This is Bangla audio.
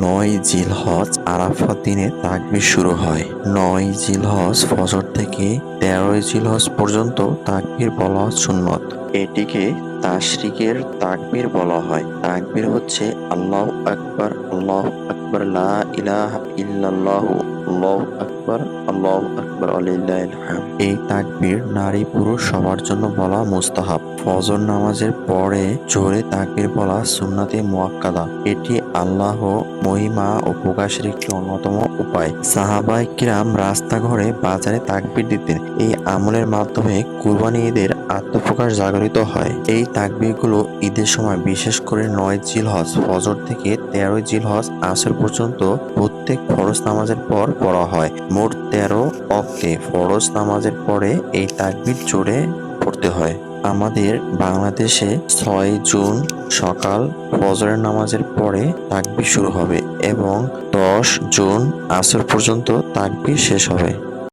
নয় জিলহজ আরাফাত দিনে তাকবির শুরু হয়। নয় জিলহজ ফজর থেকে তেরোই জিলহজ পর্যন্ত তাকবির বলা সুন্নত। এটিকে তাশরিকের তাকবির বলা হয়। তাকবির হচ্ছে আল্লাহ আকবার আল্লাহ আকবার লা এই তাকবির নারী পুরুষ সবার জন্য বলা মুস্তাহাব। ফজর নামাজের পরে জোরে তাকবির বলা সুন্নাতে মুয়াক্কাদা। এটি আল্লাহ মহিমা ও প্রকাশের একটি অন্যতম উপায়। সাহাবাই কিরাম রাস্তাঘরে বাজারে তাকবির দিতেন। এই আমলের মাধ্যমে কুরবানি ঈদের আত্মপ্রকাশ জাগরিত হয়। এই তাকবিরগুলো ঈদের সময় বিশেষ করে নয় জিলহজ, ফজর থেকে তেরোই জিলহজ, আসর পর্যন্ত প্রত্যেক ফরজ নামাজের পর পড়া হয়। মোট তেরো অক্টে ফরজ নামাজের পরে এই তাকবির জোরে পড়তে হয়। আমাদের বাংলাদেশে ছয় জুন সকাল ফজরের নামাজের পরে তাকবির শুরু হবে এবং দশ জুন আসর পর্যন্ত তাকবির শেষ হবে।